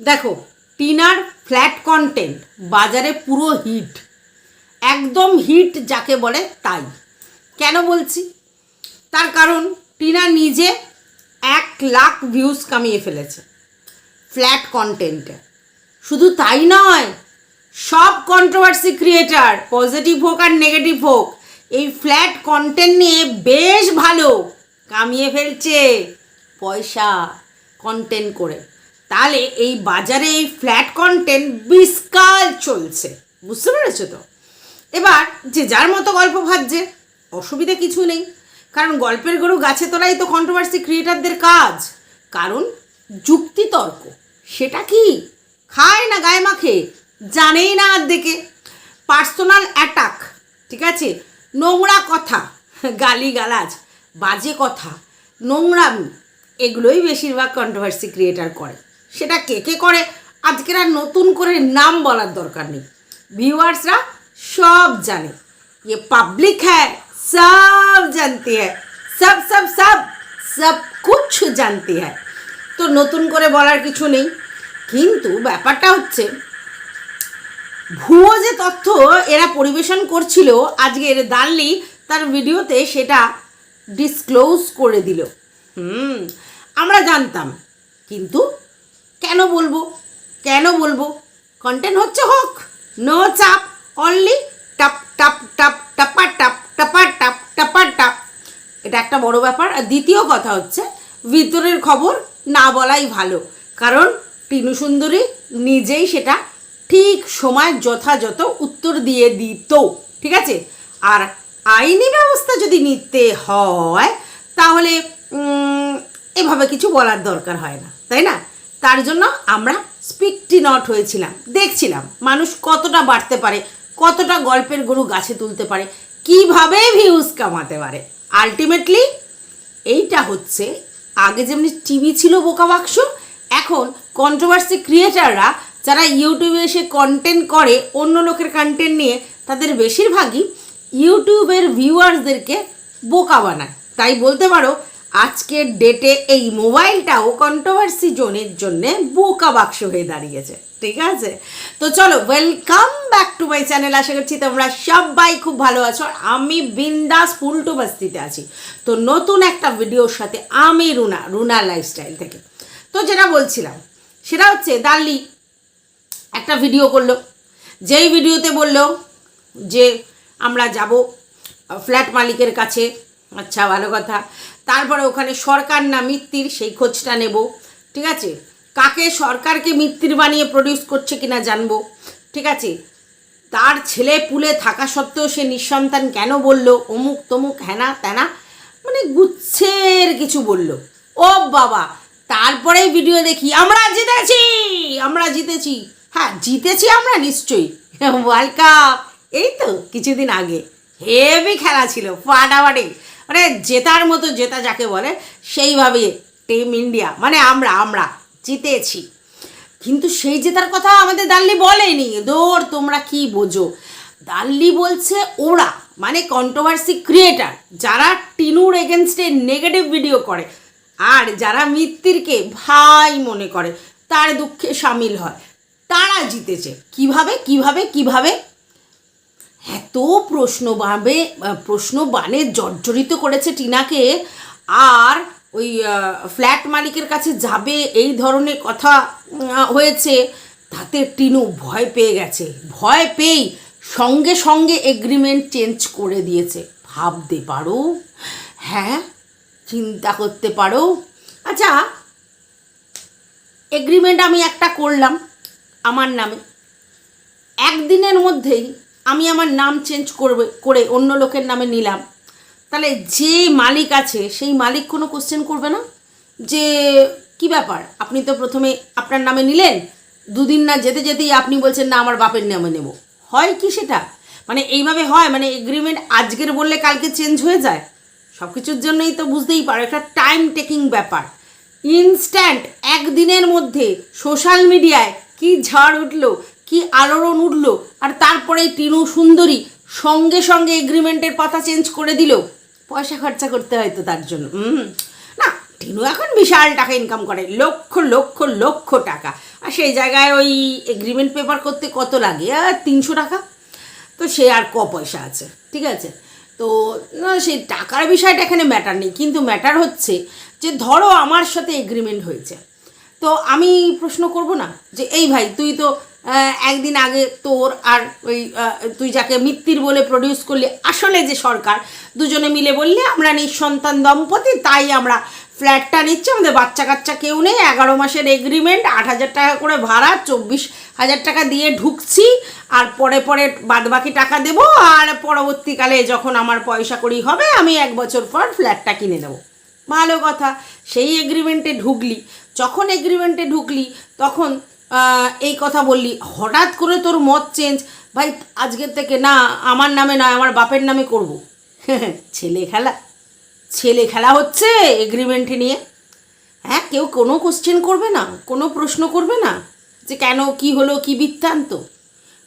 দেখো, টিনার flat content বাজারে পুরো হিট একদম হিট যাকে বলে তাই। কেন বলছি? তার কারণ, টিনা নিজে এক লাখ ভিউজ কামিয়ে ফেলেছে ফ্ল্যাট কন্টেন্টে শুধু তাই নয়, সব কন্ট্রোভার্সি ক্রিয়েটার পজিটিভ হোক আর নেগেটিভ হোক, এই ফ্ল্যাট কন্টেন্ট নিয়ে বেশ ভালো কামিয়ে ফেলছে পয়সা কন্টেন্ট করে। তাহলে এই বাজারে এই ফ্ল্যাট কন্টেন্ট বিস্কাল চলছে। বুঝতে পেরেছ তো? এবার যে যার মতো গল্প ভাবছে অসুবিধা কিছু নেই। কারণ গল্পের গরু গাছে তোলাই তো কন্ট্রোভার্সি ক্রিয়েটারদের কাজ। কারণ যুক্তিতর্ক, সেটা কি? খায় না গায়ে মাখে, জানেই না আর দেখে। পার্সোনাল অ্যাটাক ঠিক আছে? নোংরা কথা গালি গালাজ বাজে কথা, নোংরামি, এগুলোই বেশিরভাগ কন্ট্রোভার্সি ক্রিয়েটার করে। সেটা কে কে করে আজকের আর নতুন করে নাম বলার দরকার নেই ভিউয়ার্সরা সব জানে ये पब्लिक है सब जानती है सब सब सब सब कुछ जानती है তো নতুন করে বলার কিছু নেই কিন্তু ব্যাপারটা হচ্ছে ভুয়ো যে তথ্য এরা পরিবেশন করছিল আজকের দাল্লি তার ভিডিওতে সেটা ডিসক্লোজ করে দিল হুম আমরা জানতাম কিন্তু কেন বলব? কেন বলব? কন্টেন্ট হচ্ছে হোক। নো চাপ অনলি টাপ টাপ টাপ টাপা টাপ টাপা টাপ টাপা টাপ এটা একটা বড় ব্যাপার। আর দ্বিতীয় কথা হচ্ছে, ভিতরের খবর না বলাই ভালো। কারণ টিনু সুন্দরী নিজেই সেটা ঠিক সময় যথাযথ উত্তর দিয়ে দিত, ঠিক আছে? আর আইনি ব্যবস্থা যদি নিতে হয়, তাহলে এভাবে কিছু বলার দরকার হয় না, তাই না? তার জন্য আমরা স্পিকটি নট হয়েছিলাম। দেখছিলাম মানুষ কতটা বাড়তে পারে, কতটা গল্পের গরু গাছে তুলতে পারে, কীভাবে ভিউজ কামাতে পারে। আলটিমেটলি এইটা হচ্ছে আগে যেমনি টিভি ছিল বোকা বাক্স, এখন কন্ট্রোভার্সি ক্রিয়েটাররা যারা ইউটিউবে এসে কন্টেন্ট করে, অন্য লোকের কন্টেন্ট নিয়ে, তাদের বেশিরভাগই ইউটিউবের ভিউয়ার্সদেরকে বোকা বানায়। তাই বলতে পারো আজকের ডেটে এই মোবাইলটাও কন্ট্রোভার্সি জোনের জন্যে বোকা বাক্স হয়ে দাঁড়িয়েছে, ঠিক আছে? তো চলো welcome back to my channel আশা করছি তোমরা সবাই খুব ভালো আছো। আমি বিন্দাস ফুলটো বাস্তিতে আছি। তো নতুন একটা ভিডিওর সাথে আমি রুনা রুনা লাইফস্টাইল থেকে। তো যেটা বলছিলাম, সেটা হচ্ছে দাল্লি একটা ভিডিও করল। যেই ভিডিওতে বলল যে আমরা যাব ফ্ল্যাট মালিকের কাছে। আচ্ছা ভালো কথা। তারপরে ওখানে সরকার না মিত্তির, সেই খোঁজটা নেব। ঠিক আছে? কাকে সরকারকে মিত্তির বানিয়ে প্রডিউস করছে কিনা জানব। ঠিক আছে? তার ছেলে পুলে থাকা সত্ত্বেও সে নিঃসন্তান কেন বলল, অমুক তমুক হ্যানা ত্যানা মানে গুচ্ছের কিছু বলল। ও বাবা তারপরে ভিডিও দেখি, আমরা জিতেছি আমরা জিতেছি। হ্যাঁ জিতেছি আমরা নিশ্চয়ই। ওয়ার্ল্ড কাপ এই তো কিছুদিন আগে। হেভি খেলা ছিল, ফাটাফাটি। মানে জেতার মতো জেতা যাকে বলে, সেইভাবে টিম ইন্ডিয়া মানে আমরা আমরা জিতেছি। কিন্তু সেই জেতার কথা আমাদের দাল্লি বলেনি। দৌড় তোমরা কি বোঝো? দাল্লি বলছে ওরা মানে কন্ট্রোভার্সি ক্রিয়েটার যারা টিনুর এগেনস্টে নেগেটিভ ভিডিও করে, আর যারা মিত্তিরকে ভাই মনে করে, তার দুঃখে সামিল হয়। তারা জিতেছে। কীভাবে কীভাবে কীভাবে? এত প্রশ্ন বাবে প্রশ্ন বানে জর্জরিত করেছে টিনাকে। আর ওই ফ্ল্যাট মালিকের কাছে যাবে এই ধরনের কথা হয়েছে। তাতে টিনু ভয় পেয়ে গেছে। ভয় পেয়েই সঙ্গে সঙ্গে এগ্রিমেন্ট চেঞ্জ করে দিয়েছে। ভাবতে পারো? হ্যাঁ চিন্তা করতে পারো? আচ্ছা এগ্রিমেন্ট আমি একটা করলাম, আমার নামে। একদিনের মধ্যেই আমি আমার নাম চেঞ্জ করবে, করে অন্য লোকের নামে নিলাম। তাহলে যে মালিক আছে, সেই মালিক কোনো কোশ্চেন করবে না? যে, কি ব্যাপার? আপনি তো প্রথমে আপনার নামে নিলেন, দুদিন না যেতে যেতেই আপনি বলছেন, না, আমার বাপের নামে নেব। হয় কি সেটা? মানে এইভাবে হয়? মানে এগ্রিমেন্ট আজকের বললে কালকে চেঞ্জ হয়ে যায়? সব কিছুর জন্যই তো বুঝতেই পারো, একটা টাইম টেকিং ব্যাপার। ইনস্ট্যান্ট একদিনের মধ্যে সোশ্যাল মিডিয়ায় কি ঝড় উঠল কি আলোড়ন উঠল? আর তারপরে টিনু সুন্দরী সঙ্গে সঙ্গে এগ্রিমেন্টের পাতা চেঞ্জ করে দিল। পয়সা খরচা করতে হয় তো তার জন্য। না টিনু এখন বিশাল টাকা ইনকাম করে। লক্ষ লক্ষ লক্ষ টাকা। আর সেই জায়গায় ওই এগ্রিমেন্ট পেপার করতে কত লাগে? আর তিনশো টাকা। তো সে আর ক পয়সা আছে? ঠিক আছে? তো না, সেই টাকার বিষয়টা এখানে ম্যাটার নেই। কিন্তু ম্যাটার হচ্ছে যে ধরো আমার সাথে এগ্রিমেন্ট হয়েছে। তো আমি প্রশ্ন করব না যে এই ভাই তুই তো একদিন আগে তোর আর ওই তুই যাকে মিত্তির বলে প্রডিউস করলি, আসলে যে সরকার, দুজনে মিলে বললে, আমরা নিঃসন্তান দম্পতি, তাই আমরা ফ্ল্যাটটা নিচ্ছি, আমাদের বাচ্চা কাচ্চা কেউ নেই, এগারো মাসের এগ্রিমেন্ট আট হাজার টাকা করে ভাড়া, চব্বিশ হাজার টাকা দিয়ে ঢুকছি, আর পরে পরে বাদবাকি টাকা দেবো, আর পরবর্তীকালে যখন আমার পয়সা করি হবে, আমি এক বছর পর ফ্ল্যাটটা কিনে নেব। ভালো কথা। সেই এগ্রিমেন্টে ঢুকলি। যখন এগ্রিমেন্টে ঢুকলি, তখন এই কথা বললি। হঠাৎ করে তোর মত চেঞ্জ ভাই, আজকের থেকে না, আমার নামে নয়, আমার বাপের নামে করব। ছেলে খেলা। ছেলে খেলা হচ্ছে এগ্রিমেন্টে নিয়ে। হ্যাঁ কেউ কোনো কোশ্চেন করবে না, কোনো প্রশ্ন করবে না যে কেন, কি হলো, কি বৃত্তান্ত।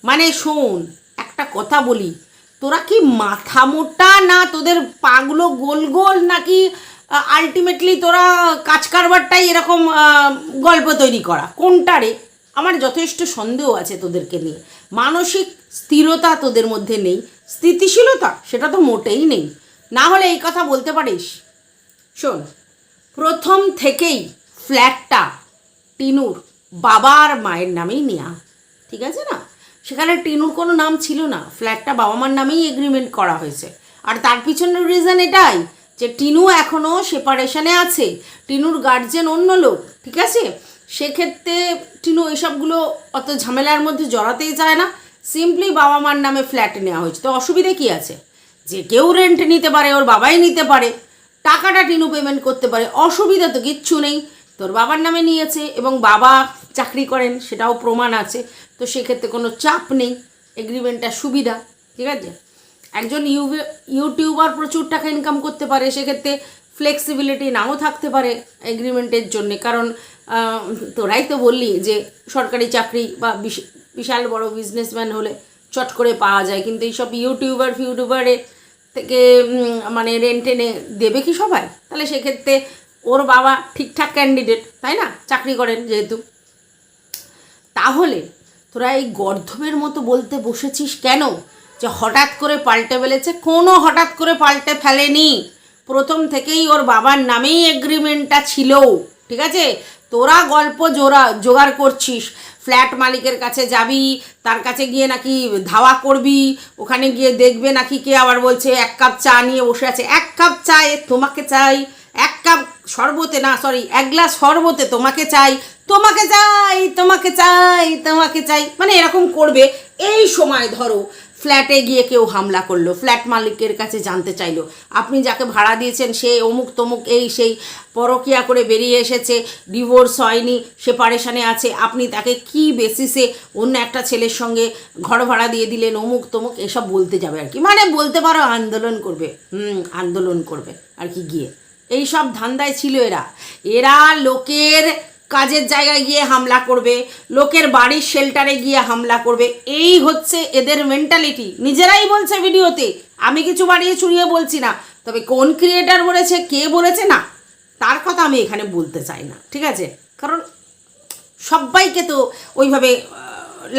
মানে শোন, একটা কথা বলি। তোরা কি মাথা মোটা না তোদের পাগুলো গোল গোল নাকি আলটিমেটলি তোরা কাজ কারবারটাই এরকম গল্প তৈরি করা? কোনটা রে? আমার যথেষ্ট সন্দেহ আছে তোদেরকে নিয়ে। মানসিক স্থিরতা তোদের মধ্যে নেই, স্থিতিশীলতা সেটা তো মোটেই নেই। না হলে এই কথা বলতে পারিস? শোন, প্রথম থেকেই ফ্ল্যাটটা টিনুর বাবার মায়ের নামেই নেওয়া ঠিক আছে না? সেখানে টিনুর কোনো নাম ছিল না, ফ্ল্যাটটা বাবা মার নামেই এগ্রিমেন্ট করা হয়েছে। আর তার পিছনের রিজন এটাই যে টিনু এখনও সেপারেশনে আছে, টিনুর গার্জেন অন্য লোক, ঠিক আছে? সেক্ষেত্রে টিনু, এসবগুলো অত ঝামেলার মধ্যে জড়াতেই চায় না। সিম্পলি বাবা মার নামে ফ্ল্যাট নেওয়া হয়েছে। তো অসুবিধে কী আছে? যে কেউ রেন্ট নিতে পারে, ওর বাবাই নিতে পারে, টাকাটা টিনু পেমেন্ট করতে পারে, অসুবিধা তো কিচ্ছু নেই। তোর বাবার নামে নিয়েছে এবং বাবা চাকরি করেন, সেটাও প্রমাণ আছে। তো সেক্ষেত্রে কোনো চাপ নেই এগ্রিমেন্টটা সুবিধা, ঠিক আছে? একজন ইউ- ইউটিউবার প্রচুর টাকা ইনকাম করতে পারে, সেক্ষেত্রে ফ্লেক্সিবিলিটি নাও থাকতে পারে এগ্রিমেন্টের জন্য। কারণ তোরাই তো বললি যে সরকারি চাকরি বা বিশ- বিশাল বড় বিজনেসম্যান হলে চট করে পাওয়া যায়। কিন্তু এইসব ইউটিউবার ফিউটিউবারে থেকে মানে রেন্ট এনে দেবে কি সবাই? তাহলে সেক্ষেত্রে ওর বাবা ঠিকঠাক ক্যান্ডিডেট তাই না? চাকরি করেন যেহেতু। তাহলে তোরা এই গর্ধবের মতো বলতে বসেছিস কেন? যে হঠাৎ করে পাল্টে ফেলেছে, কোনো হঠাৎ করে পাল্টে ফেলেনি। প্রথম থেকেই ওর বাবার নামেই এগ্রিমেন্টটা ছিল ঠিক আছে? তোরা গল্প জোড়া, জোগাড় করছিস। ফ্ল্যাট মালিকের কাছে যাবি, তার কাছে গিয়ে নাকি ধাওয়া করবি, ওখানে গিয়ে দেখবে নাকি কে আবার বলছে, এক কাপ চা নিয়ে বসে আছে। এক কাপ চা এ তোমাকে চাই, এক কাপ শরবতে না সরি এক গ্লাস শরবতে তোমাকে চাই তোমাকে চাই তোমাকে চাই তোমাকে চাই মানে এরকম করবে। এই সময় ধরো ফ্ল্যাটে গিয়ে কেউ হামলা করল, ফ্ল্যাট মালিকের কাছে জানতে চাইলো। আপনি যাকে ভাড়া দিয়েছেন, সে অমুক তমুক এই সেই পরকিয়া করে বেরিয়ে এসেছে, ডিভোর্স হয়নি, সেপারেশনে আছে। আপনি তাকে কি বেসিসে অন্য একটা ছেলের সঙ্গে ঘর ভাড়া দিয়ে দিলেন, অমুক তমুক এসব বলতে যাবে আর কি। মানে বলতে পারো আন্দোলন করবে, হুম, আন্দোলন করবে আর কি গিয়ে। এই সব ধান্দায় ছিল এরা। এরা লোকের কাজের জায়গায় গিয়ে হামলা করবে, লোকের বাড়ির শেল্টারে গিয়ে হামলা করবে, এই হচ্ছে এদের মেন্টালিটি নিজেরাই বলছে ভিডিওতে, আমি কিছু বাড়িয়ে চুরিয়ে বলছি না। তবে কোন ক্রিয়েটার বলেছে, কে বলেছে না, তার কথা আমি এখানে বলতে চাই না, ঠিক আছে? কারণ সবাইকে তো ওইভাবে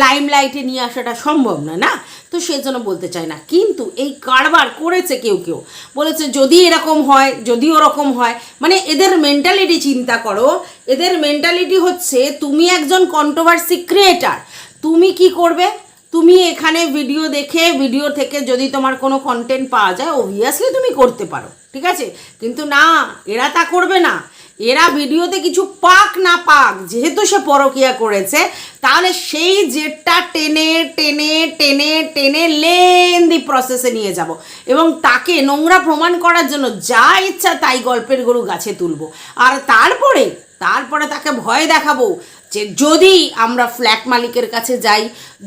লাইম লাইটে নিয়ে আসাটা সম্ভব না না? তো সেই জন্য বলতে চাই না। কিন্তু এই কারবার করেছে কেউ কেউ। বলেছে, যদি এরকম হয়, যদি ওরকম হয় মানে এদের মেন্টালিটি চিন্তা করো, এদের মেন্টালিটি হচ্ছে তুমি একজন কন্ট্রোভার্সি ক্রিয়েটার তুমি কি করবে? তুমি এখানে ভিডিও দেখে ভিডিও থেকে যদি তোমার কোনো কন্টেন্ট পাওয়া যায় অবভিয়াসলি তুমি করতে পারো। ঠিক আছে? কিন্তু না, এরা তা করবে না। এরা ভিডিওতে কিছু পাক না পাক, যেহেতু সে পরকিয়া করেছে, তাহলে সেই জেটটা টেনে টেনে টেনে টেনে লেন্দি প্রসেসে নিয়ে যাব। এবং তাকে নোংরা প্রমাণ করার জন্য যা ইচ্ছা তাই গল্পের গরু গাছে তুলব। আর তারপরে তারপরে তাকে ভয় দেখাবো। যে যদি আমরা ফ্ল্যাট মালিকের কাছে যাই,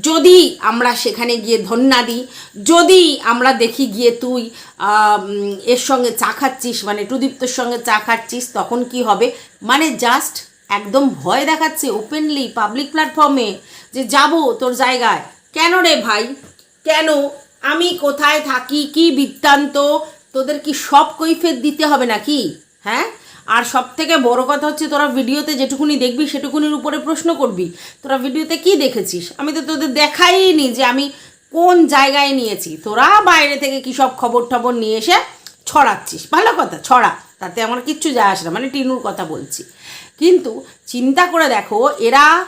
যদি আমরা সেখানে গিয়ে ধন্যা দিই, যদি আমরা দেখি গিয়ে তুই এর সঙ্গে চা খাচ্ছিস মানে টুদীপ্তর সঙ্গে চা খাচ্ছিস, তখন কি হবে? মানে জাস্ট একদম ভয় দেখাচ্ছে ওপেনলি পাবলিক প্ল্যাটফর্মে যে যাব তোর জায়গায়। কেন রে ভাই? কেন? আমি কোথায় থাকি? কি বৃত্তান্ত? তোদের কি সব কৈফের দিতে হবে নাকি? হ্যাঁ? আর সব থেকে বড় কথা হচ্ছে তোরা ভিডিওতে যেটুকুনি দেখবি, সেটুকুনির উপরে প্রশ্ন করবি। তোরা ভিডিওতে কি দেখেছিস? আমি তো তোদের দেখাইনি যে আমি কোন জায়গায় নিয়েছি। তোরা বাইরে থেকে কী সব খবর টবর নিয়ে এসে ছড়াচ্ছিস? ভালো কথা, ছড়া। তাতে আমার কিচ্ছু যায় আসে না মানে টিনুর কথা বলছি। কিন্তু চিন্তা করে দেখো, এরা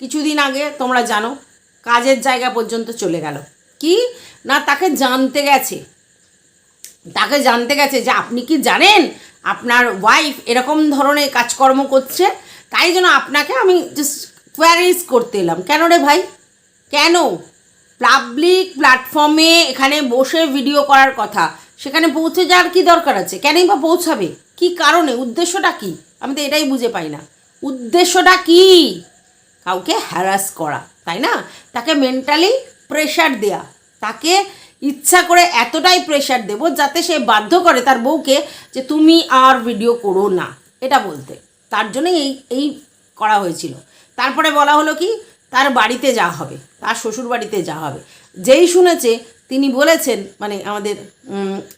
কিছুদিন আগে, তোমরা জানো, কাজের জায়গা পর্যন্ত চলে গেল। কি? না, তাকে জানতে গেছে। তাকে জানতে গেছে যে আপনি কি জানেন? আপনার ওয়াইফ এরকম ধরনের কাজকর্ম করছে, তাই জন্য আপনাকে আমি জাস্ট কোয়ারিজ করতে এলাম। কেন রে ভাই? কেন? পাবলিক প্ল্যাটফর্মে এখানে বসে ভিডিও করার কথা, সেখানে পৌঁছে যাওয়ার কি দরকার আছে? কেনই বা পৌঁছাবে? কি কারণে? উদ্দেশ্যটা কি? আমি তো এটাই বুঝে পাই না। উদ্দেশ্যটা কি? কাউকে হ্যারাস করা, তাই না? তাকে মেন্টালি প্রেশার দেয়া, তাকে ইচ্ছা করে এতটাই প্রেশার দেবো যাতে সে বাধ্য করে তার বউকে যে তুমি আর ভিডিও করো না। এটা বলতে। তার জন্যই এই এই করা হয়েছিল। তারপরে বলা হলো কি, তার বাড়িতে যা হবে, তার শ্বশুর বাড়িতে যাওয়া হবে। যেই শুনেছে, তিনি বলেছেন মানে আমাদের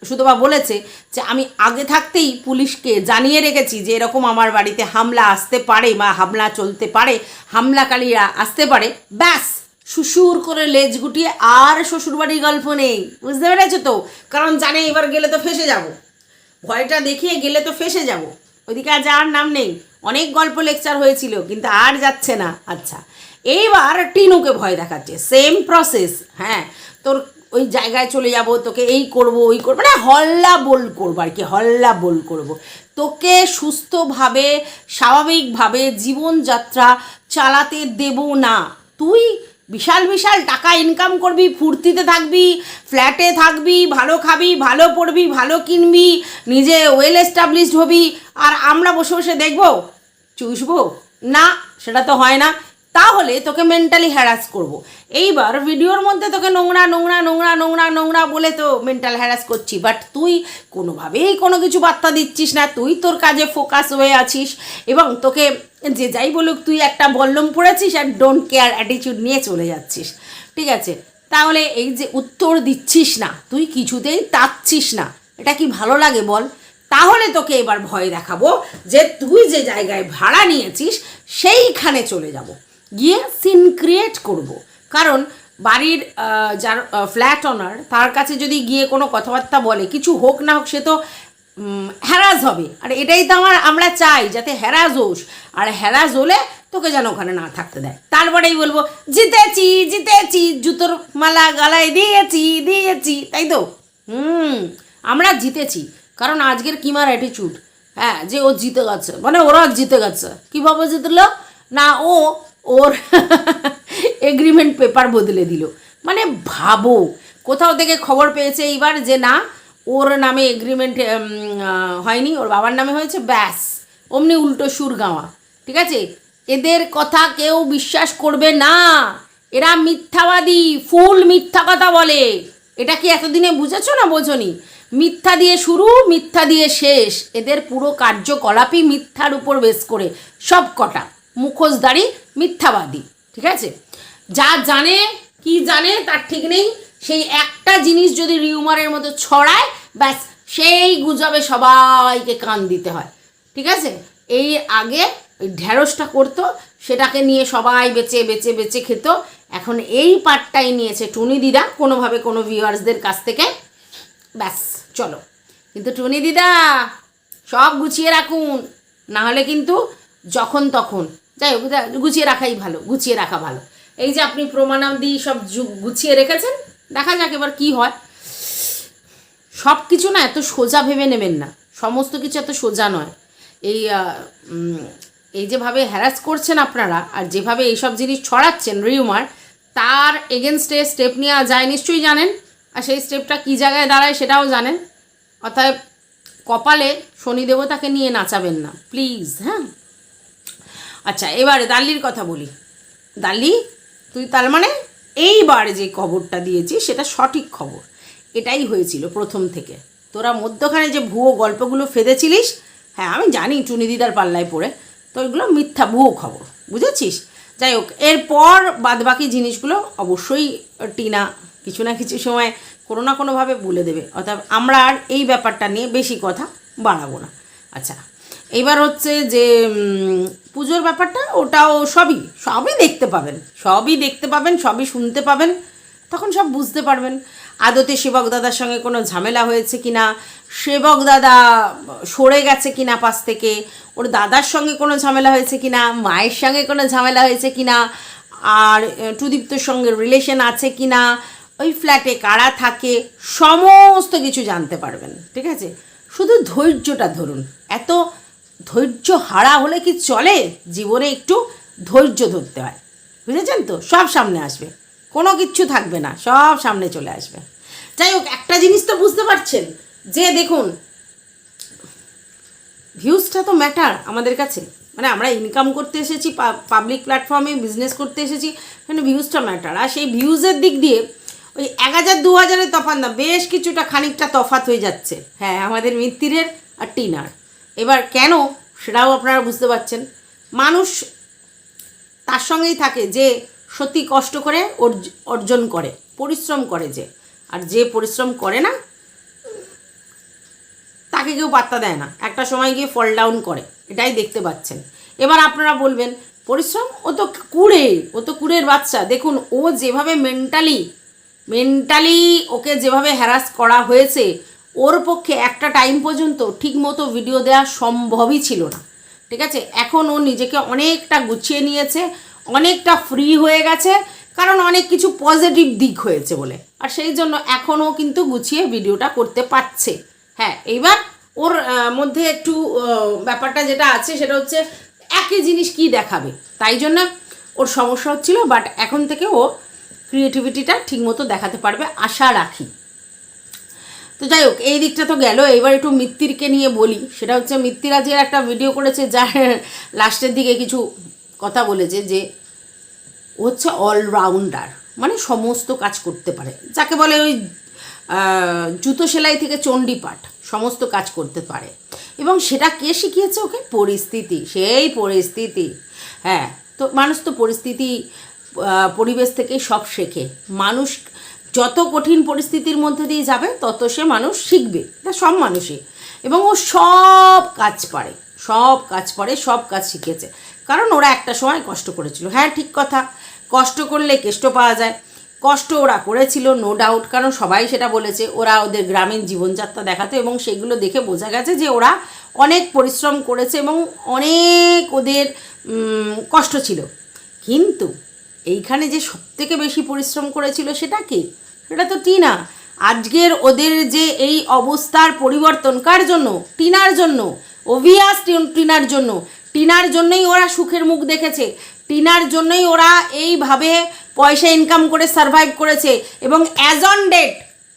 সুতবা বলেছে যে আমি আগে থাকতেই পুলিশকে জানিয়ে রেখেছি যে এরকম আমার বাড়িতে হামলা আসতে পারে বা হামলা চলতে পারে, হামলাকারীরা আসতে পারে। ব্যাস! শ্বশুর করে লেজ গুটিয়ে আর শ্বশুরবাড়ির গল্প নেই। বুঝতে পেরেছ তো? কারণ জানে এবার গেলে তো ফেসে যাব। ভয়টা দেখিয়ে গেলে তো ফেসে যাব। ওইদিকে আর যাওয়ার নাম নেই। অনেক গল্প লেকচার হয়েছিল, কিন্তু আর যাচ্ছে না। আচ্ছা এইবার টিনুকে ভয় দেখাচ্ছে। সেম প্রসেস হ্যাঁ। তোর ওই জায়গায় চলে যাব, তোকে এই করব, ওই করব। মানে হল্লা বোল করব আর কি, হল্লা বোল করব। তোকে সুস্থভাবে, স্বাভাবিকভাবে জীবনযাত্রা চালাতে দেব না। তুই বিশাল বিশাল টাকা ইনকাম করবি, ফুর্তিতে থাকবি ফ্ল্যাটে থাকবি, ভালো খাবি, ভালো পড়বি, ভালো কিনবি, নিজে ওয়েল এস্টাবলিশড হবি। আর আমরা বসে বসে দেখব, চুষবো? না, সেটা তো হয় না। তাহলে তোকে মেন্টালি হ্যারাস করব। এইবার ভিডিওর মধ্যে তোকে নোংরা নোংরা নোংরা নোংরা নোংরা বলে তো মেন্টাল হ্যারাস করছি। বাট তুই কোনোভাবেই কোনো কিছু বার্তা দিচ্ছিস না। তুই তোর কাজে ফোকাস হয়ে আছিস এবং তোকে যে যাই বলুক তুই একটা বল্লম পড়েছিস আর ডোন্ট কেয়ার অ্যাটিটিউড নিয়ে চলে যাচ্ছিস। ঠিক আছে? তাহলে এই যে উত্তর দিচ্ছিস না, তুই কিছুতেই তাচ্ছিস না। এটা কি ভালো লাগে বল? তাহলে তোকে এবার ভয় দেখাবো যে তুই যে জায়গায় ভাড়া নিয়েছিস সেইখানে চলে যাব। গিয়ে সিন ক্রিয়েট করব। কারণ বাড়ির যার ফ্ল্যাট ওনার তার কাছে যদি গিয়ে কোনো কথাবার্তা বলে, কিছু হোক না হোক সে তো হ্যারাস হবে। আর এটাই তো আমার, আমরা চাই যাতে হ্যারাস হোস। আর হ্যারাস হলে তোকে যেন ওখানে না থাকতে দেয়। তারপরেই বলব, জিতেছি জিতেছি, জুতোর মালা গলায় দিয়েছি দিয়েছি। তাই তো? হুম, আমরা জিতেছি। কারণ আজকের কিমার অ্যাটিচিউড হ্যাঁ যে ও জিতে গেছে মানে ওরা জিতে গেছে। কীভাবে জিতলো? না, ও ওর এগ্রিমেন্ট পেপার বদলে দিল। মানে ভাবো, কোথাও থেকে খবর পেয়েছে এইবার যে না, ওর নামে এগ্রিমেন্ট হয়নি, ওর বাবার নামে হয়েছে, ব্যাস, অমনি উল্টো সুর গাওয়া, ঠিক আছে? এদের কথা কেউ বিশ্বাস করবে না। এরা মিথ্যাবাদী, ফুল মিথ্যা কথা বলে। এটা কি এতদিনে বুঝেছ না বোঝনি? মিথ্যা দিয়ে শুরু, মিথ্যা দিয়ে শেষ। এদের পুরো কার্যকলাপই মিথ্যার উপর বেস করে সব কটা মুখোশধারী মিথ্যাবাদী, ঠিক আছে? যা জানে, কি জানে তার ঠিক নেই। সেই একটা জিনিস যদি রিউমারের মতো ছড়ায়, ব্যাস, সেই গুজবে সবাইকে কান দিতে হয়, ঠিক আছে? এই আগে ওই ঢ্যাঁড়সটা করতো, সেটাকে নিয়ে সবাই বেচে বেচে বেচে খেত। এখন এই পার্টটাই নিয়েছে টুনি দিদা, কোনোভাবে কোনো ভিউয়ার্সদের কাছ থেকে। ব্যাস, চলো। কিন্তু টুনি দিদা, সব গুছিয়ে রাখুন না হলে কিন্তু যখন তখন যাই হোক গুছিয়ে রাখাই ভালো, গুছিয়ে রাখা ভালো। এই যে আপনি প্রমাণাদি সব জু- গুছিয়ে রেখেছেন, দেখা যাক এবার কি হয়। সব কিছু না এত সোজা ভেবে নেবেন না, সমস্ত কিছু এত সোজা নয়। এই এই যেভাবে হ্যারাস করছেন আপনারা, আর যেভাবে এইসব জিনিস ছড়াচ্ছেন রিউমার তার এগেনস্টে স্টেপ নেওয়া যায় নিশ্চয়ই জানেন, আর সেই স্টেপটা কী জায়গায় দাঁড়ায় সেটাও জানেন। অতএব কপালে শনি দেবতাকে নিয়ে নাচাবেন না প্লিজ হ্যাঁ। আচ্ছা এবারে দাল্লির কথা বলি। দাল্লি, তুই তার মানে এইবার যে খবরটা দিয়েছিস, সেটা সঠিক খবর। এটাই হয়েছিল প্রথম থেকে। তোরা মধ্যখানে যে ভুয়ো গল্পগুলো ফেদেছিলিস হ্যাঁ আমি জানি টুনি দিদার পাল্লায় পড়ে, তো এগুলো মিথ্যা, ভুয়ো খবর, বুঝেছিস? যাই হোক, এরপর বাদবাকি জিনিসগুলো অবশ্যই টিনা কিছু না কিছু সময় কোনো না কোনোভাবে বলে দেবে। অর্থাৎ আমরা আর এই ব্যাপারটা নিয়ে বেশি কথা বাড়াবো না। আচ্ছা এবার হচ্ছে যে পুজোর ব্যাপারটা, ওটাও সবই সবই দেখতে পাবেন, সবই দেখতে পাবেন, সবই শুনতে পাবেন, তখন সব বুঝতে পারবেন। আদতে সেবক দাদার সঙ্গে কোনো ঝামেলা হয়েছে কি না সেবক দাদা সরে গেছে কি না পাশ থেকে, ওর দাদার সঙ্গে কোনো ঝামেলা হয়েছে কি না মায়ের সঙ্গে কোনো ঝামেলা হয়েছে কি না আর টুদীপ্তর সঙ্গে রিলেশন আছে কি না ওই ফ্ল্যাটে কারা থাকে, সমস্ত কিছু জানতে পারবেন, ঠিক আছে? শুধু ধৈর্যটা ধরুন, এত ধৈর্য হারা হলে কি চলে? জীবনে একটু ধৈর্য ধরতে হয়। বুঝেছেন তো? সব সামনে আসবে। কোনো কিচ্ছু থাকবে না। সব সামনে চলে আসবে। যাই হোক, একটা জিনিস তো বুঝতে পারছেন। যে দেখুন, ভিউজটা তো ম্যাটার আমাদের কাছে। মানে আমরা ইনকাম করতে এসেছি পাবলিক প্ল্যাটফর্মে বিজনেস করতে এসেছি মানে ভিউজটা ম্যাটার আর সেই ভিউজের দিক দিয়ে ওই এক হাজার, দু হাজারের তফাৎ না, বেশ কিছুটা খানিকটা তফাৎ হয়ে যাচ্ছে। হ্যাঁ আমাদের মিত্তিরের আর টিনার। এবার কেন সেটাও আপনারা বুঝতে পারছেন। মানুষ তার সঙ্গেই থাকে যে সত্যি কষ্ট করে অর্জ- অর্জন করে, পরিশ্রম করে যে। আর যে পরিশ্রম করে না, তাকে কেউ পাত্তা দেয় না। একটা সময় গিয়ে ফল ডাউন করে, এটাই দেখতে পাচ্ছেন। এবার আপনারা বলবেন, পরিশ্রম? ও তো কুড়ে, ও তো কুড়ের বাচ্চা। দেখুন, ও যেভাবে মেন্টালি মেন্টালি ওকে যেভাবে হ্যারাস করা হয়েছে ওর পক্ষে একটা টাইম পর্যন্ত ঠিক মতো ভিডিও দেওয়া সম্ভবই ছিল না। ঠিক আছে? এখন ও নিজেকে অনেকটা গুছিয়ে নিয়েছে, অনেকটা ফ্রি হয়ে গেছে, কারণ অনেক কিছু পজিটিভ দিক হয়েছে বলে। আর সেই জন্য এখনও কিন্তু গুছিয়ে ভিডিওটা করতে পারছে। হ্যাঁ এইবার ওর মধ্যে একটু ব্যাপারটা যেটা আছে সেটা হচ্ছে একই জিনিস কি দেখাবে। তাই জন্য ওর সমস্যা হচ্ছিল বাট এখন থেকে ও ক্রিয়েটিভিটিটা ঠিকমতো দেখাতে পারবে, আশা রাখি। তো যাই হোক, এই দিকটা তো গেল। এবার একটু মিত্তিরকে নিয়ে বলি। সেটা হচ্ছে মিত্তিরা যে একটা ভিডিও করেছে যার লাস্টের দিকে কিছু কথা বলেছে যে হচ্ছে অলরাউন্ডার মানে সমস্ত কাজ করতে পারে। যাকে বলে ওই জুতো সেলাই থেকে চণ্ডীপাঠ সমস্ত কাজ করতে পারে। এবং সেটা কে শিখিয়েছে ওকে? পরিস্থিতি, সেই পরিস্থিতি। হ্যাঁ তো মানুষ তো পরিস্থিতি পরিবেশ থেকে সব শেখে। মানুষ যত কঠিন পরিস্থিতির মধ্যে দিয়ে যাবে, তত সে মানুষ শিখবে। এটা সব মানুষই। এবং ও সব কাজ পারে। সব কাজ পারে, সব কাজ শিখেছে। কারণ ওরা একটা সময় কষ্ট করেছিল। হ্যাঁ ঠিক কথা। কষ্ট করলে কেষ্ট পাওয়া যায়। কষ্ট ওরা করেছিল নো ডাউট কারণ সবাই সেটা বলেছে। ওরা ওদের গ্রামীণ জীবনযাত্রা দেখাতো এবং সেগুলো দেখে বোঝা গেছে যে ওরা অনেক পরিশ্রম করেছে এবং অনেক ওদের কষ্ট ছিল। কিন্তু এইখানে যে সবথেকে বেশি পরিশ্রম করেছিল সেটা কি? সেটা তো টিনা। আজকের ওদের যে এই অবস্থার পরিবর্তন, কার জন্য? টিনার জন্য। অভিয়াস টিনার জন্য। টিনার জন্যই ওরা সুখের মুখ দেখেছে। টিনার জন্যই ওরা এইভাবে পয়সা ইনকাম করে সারভাইভ করেছে এবং অ্যাজ অন ডেট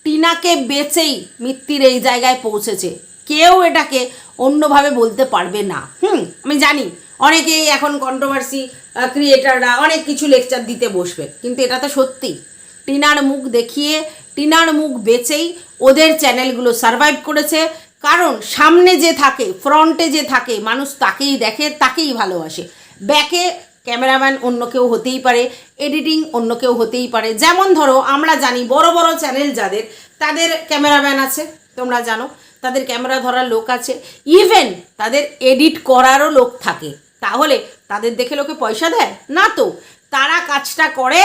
টিনাকে বেচেই মৃত্যুর এই জায়গায় পৌঁছেছে। কেউ এটাকে অন্যভাবে বলতে পারবে না। হুম, আমি জানি অনেকেই এখন কন্ট্রোভার্সি ক্রিয়েটাররা অনেক কিছু লেকচার দিতে বসবে, কিন্তু এটা তো সত্যি। টিনার মুখ দেখিয়ে, টিনার মুখ বেচেই ওদের চ্যানেলগুলো সারভাইভ করেছে। কারণ সামনে যে থাকে, ফ্রন্টে যে থাকে, মানুষ তাকেই দেখে, তাকেই ভালোবাসে। ব্যাকে ক্যামেরাম্যান অন্য কেউ হতেই পারে, এডিটিং অন্য কেউ হতেই পারে। যেমন ধরো, আমরা জানি বড় বড় চ্যানেল যাদের, তাদের ক্যামেরাম্যান আছে, তোমরা জানো, তাদের ক্যামেরা ধরার লোক আছে। ইভেন তাদের এডিট করারও লোক থাকে। তাহলে তাদের দেখে লোকে পয়সা দেয়? না তো। তারা কাজটা করে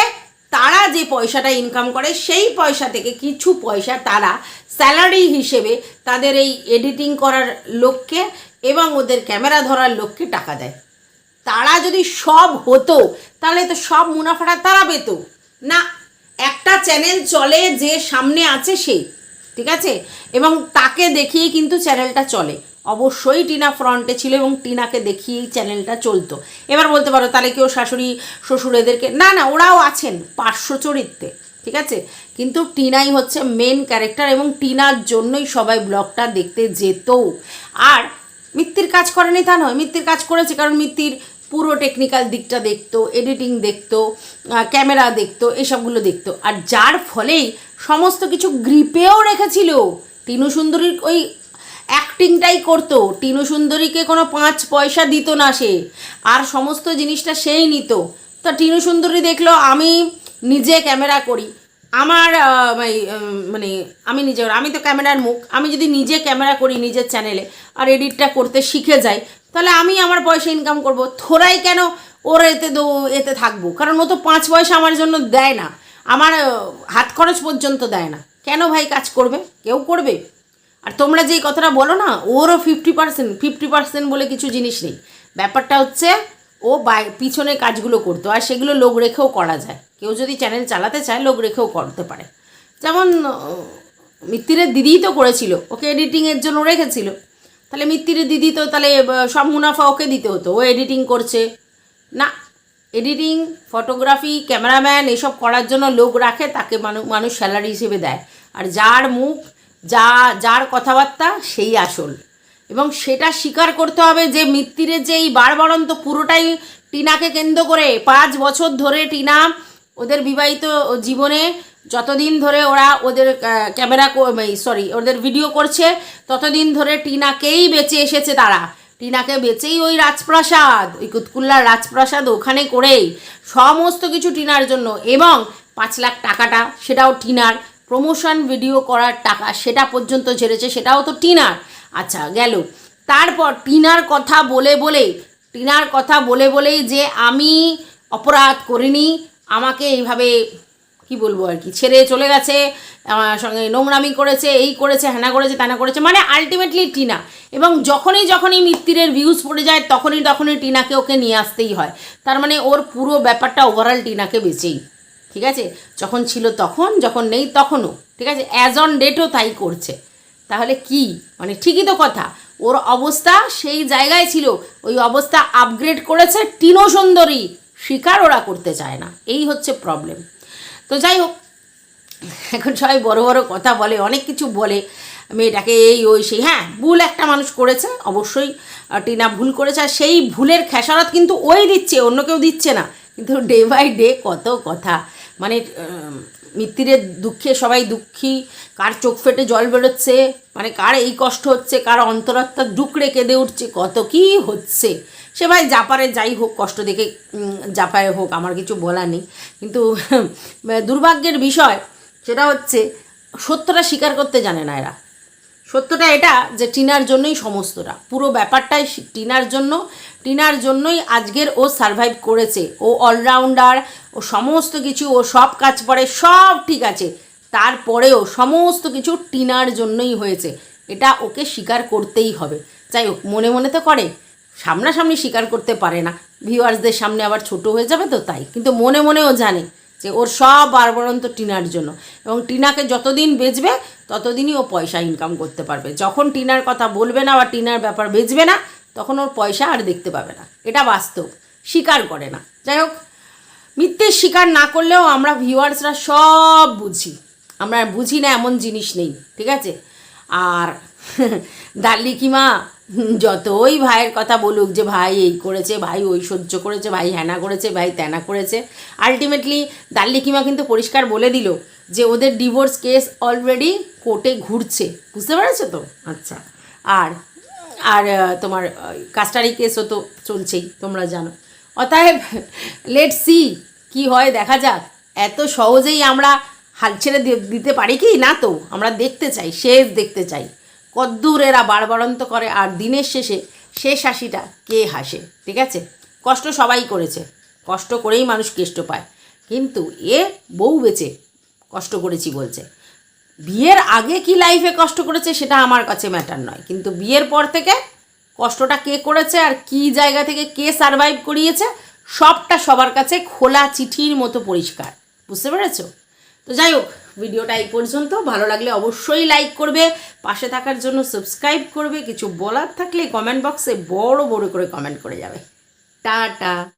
তারা যে পয়সাটা ইনকাম করে, সেই পয়সা থেকে কিছু পয়সা তারা স্যালারি হিসেবে তাদের এই এডিটিং করার লোককে এবং ওদের ক্যামেরা ধরার লোককে টাকা দেয়। তারা যদি সব হতো, তাহলে তো সব মুনাফাটা তারা পেত। না, একটা চ্যানেল চলে যে সামনে আছে সেই ঠিক আছে? এবং তাকে দেখিয়েই কিন্তু চ্যানেলটা চলে। অবশ্যই টিনা ফ্রন্টে ছিল এবং টিনাকে দেখিয়েই চ্যানেলটা চলতো। এবার বলতে পারো, তাহলে কেউ শাশুড়ি, শ্বশুর এদেরকে, না না, ওরাও আছেন পার্শ্ব চরিত্রে, ঠিক আছে? কিন্তু টিনাই হচ্ছে মেন ক্যারেক্টার এবং টিনার জন্যই সবাই ব্লগটা দেখতে যেত। আর মিত্তির কাজ করেনি তা নয়, মিত্তির কাজ করেছে কারণ মিত্তির পুরো টেকনিক্যাল দিকটা দেখতো এডিটিং দেখতো ক্যামেরা দেখতো, এসবগুলো দেখতো। আর যার ফলেই সমস্ত কিছু গ্রিপেও রেখেছিল। টিনু সুন্দরীর ওই অ্যাক্টিংটাই করতো। টিনু সুন্দরীকে কোনো পাঁচ পয়সা দিত না সে। আর সমস্ত জিনিসটা সেই নিত। তা টিনু সুন্দরী দেখল, আমি নিজে ক্যামেরা করি। আমার মানে আমি নিজে আমি তো ক্যামেরার মুখ। আমি যদি নিজে ক্যামেরা করি নিজের চ্যানেলে আর এডিটটা করতে শিখে যাই, তাহলে আমি আমার পয়সা ইনকাম করব। থোড়াই কেন ওর এতে দো, এতে থাকব? কারণ ও তো পাঁচ পয়সা আমার জন্য দেয় না। আমার হাত খরচ পর্যন্ত দেয় না। কেন ভাই কাজ করবে? কেউ করবে? আর তোমরা যেই কথাটা বলো না, ওরও ফিফটি পার্সেন্ট ফিফটি পার্সেন্ট বলে কিছু জিনিস নেই। ব্যাপারটা হচ্ছে, ও বাই পিছনে কাজগুলো করতো, আর সেগুলো লোক রেখেও করা যায়। কেউ যদি চ্যানেল চালাতে চায়, লোক রেখেও করতে পারে। যেমন মিত্তিরের দিদিই তো করেছিল, ওকে এডিটিংয়ের জন্য রেখেছিল। তাহলে মিত্তিরের দিদি তো, তাহলে সব মুনাফা ওকে দিতে হতো। ও এডিটিং করছে। না এডিটিং ফটোগ্রাফি ক্যামেরাম্যান এসব করার জন্য লোক রাখে, তাকে মানুষ স্যালারি হিসেবে দেয়। আর যার মুখ যা, যার কথাবার্তা সেই আসল। এবং সেটা স্বীকার করতে হবে যে মিত্তিরের যে এই বারবারন্ত পুরোটাই টিনাকে কেন্দ্র করে পাঁচ বছর ধরে টিনা ওদের বিবাহিত জীবনে যতদিন ধরে ওরা ওদের ক্যামেরা সরি ওদের ভিডিও করছে, ততদিন ধরে টিনাকেই বেঁচে এসেছে তারা। টিনাকে বেচেই ওই রাজপ্রাসাদ, ওই কুতকুল্লার রাজপ্রাসাদ ওখানে করেই সমস্ত কিছু টিনার জন্য। এবং পাঁচ লাখ টাকাটা সেটাও টিনার। প্রমোশন ভিডিও করার টাকা সেটা পর্যন্ত ঝেড়েছে, সেটাও তো টিনার। আচ্ছা গেল। তারপর টিনার কথা বলে বলে টিনার কথা বলে বলেই যে আমি অপরাধ করিনি, আমাকে এইভাবে, কি বলব আর কি, ছেড়ে চলে গেছে, আমার সঙ্গে নোংরামি করেছে, এই করেছে হ্যানা করেছে, তানা করেছে মানে আলটিমেটলি টিনা। এবং যখনই যখনই মিত্তিরের ভিউজ পড়ে যায়, তখনই তখনই টিনাকে ওকে নিয়ে আসতেই হয়। তার মানে ওর পুরো ব্যাপারটা ওভারঅল টিনাকে বেচেই। ঠিক আছে? যখন ছিল তখন, যখন নেই তখনও, ঠিক আছে? অ্যাজ অন ডেটও তাই করছে। তাহলে কি? মানে ঠিকই তো কথা। ওর অবস্থা সেই জায়গায় ছিল। ওই অবস্থা আপগ্রেড করেছে টিনো সুন্দরী। স্বীকার ওরা করতে চায় না। এই হচ্ছে প্রবলেম তো যাই হোক, এখন সবাই বড় বড় কথা বলে, অনেক কিছু বলে। মেয়েটাকে এই, ওই, সেই হ্যাঁ ভুল একটা মানুষ করেছে, অবশ্যই টিনা ভুল করেছে। আর সেই ভুলের খেসারত কিন্তু ওই দিচ্ছে, অন্য কেউ দিচ্ছে না। কিন্তু ডে বাই ডে কত কথা। মানে মৃত্যুরের দুঃখে, সবাই দুঃখী, কার চোখ ফেটে জল বেরোচ্ছে মানে কার এই কষ্ট হচ্ছে, কার অন্তরাত্মা ডুকরে কেঁদে উঠছে, কত কি হচ্ছে? সে ভাই জাপারে যাই হোক, কষ্ট দেখে জাপায় হোক, আমার কিছু বলা নেই। কিন্তু দুর্ভাগ্যের বিষয় সেটা হচ্ছে, সত্যটা স্বীকার করতে জানে না এরা। সত্যটা এটা যে টিনার জন্যই সমস্তটা। পুরো ব্যাপারটাই টিনার জন্য, টিনার জন্যই আজকের ও সারভাইভ করেছে। ও অলরাউন্ডার ও সমস্ত কিছু, ও সব কাজ পারে সব ঠিক আছে। তারপরেও সমস্ত কিছু টিনার জন্যই হয়েছে। এটা ওকে স্বীকার করতেই হবে। যাই হোক, মনে মনে তো করে। সামনাসামনি স্বীকার করতে পারে না। ভিউয়ার্সদের সামনে আবার ছোট হয়ে যাবে তো তাই। কিন্তু মনে মনেও জানে। যে ওর সব বারবারন্ত টিনার জন্য। এবং টিনাকে যতদিন বেচবে, ততদিনই ও পয়সা ইনকাম করতে পারবে। যখন টিনার কথা বলবে না বা টিনার ব্যাপার বেচবে না, তখন ওর পয়সা আর দেখতে পাবে না। এটা বাস্তব। স্বীকার করে না। যাই হোক, মিথ্যের স্বীকার না করলেও আমরা ভিউয়ার্সরা সব বুঝি। আমরা বুঝি না এমন জিনিস নেই, ঠিক আছে? আর দাল্লি কিমা যতই ভাইয়ের কথা বলুক যে ভাই এই করেছে, ভাই ওই সহ্য করেছে, ভাই হ্যানা করেছে, ভাই ত্যানা করেছে আলটিমেটলি দাল্লি কিমা কিন্তু পরিষ্কার বলে দিল যে ওদের ডিভোর্স কেস অলরেডি কোর্টে ঘুরছে। বুঝতে পেরেছ তো? আচ্ছা। আর আর তোমার কাস্টারি কেসও তো চলছেই, তোমরা জানো। অতএব লেট সি কি হয়, দেখা যাক। এত সহজেই আমরা হাল ছেড়ে দিতে পারি কি? না তো, আমরা দেখতে চাই, শেষ দেখতে চাই। কদ্দূর এরা বাড়বাড়ন্ত করে আর দিনের শেষে শেষ হাসিটা কে হাসে? ঠিক আছে? কষ্ট সবাই করেছে। কষ্ট করেই মানুষ কেষ্ট পায়। কিন্তু এ বউ বেচে কষ্ট করেছি বলছে। বিয়ের আগে কি লাইফে কষ্ট করেছে সেটা আমার কাছে ম্যাটার নয়। কিন্তু বিয়ের পর থেকে কষ্টটা কে করেছে আর কি জায়গা থেকে কে সারভাইভ করিয়েছে, সবটা সবার কাছে খোলা চিঠির মতো পরিষ্কার। বুঝতে পেরেছ? তো যাই হোক ভিডিওটা এই পর্যন্ত। ভালো লাগলে অবশ্যই লাইক করবে, পাশে থাকার জন্য সাবস্ক্রাইব করবে। কিছু বলার থাকলে কমেন্ট বক্সে বড় বড় করে কমেন্ট করে যাবে। টাটা।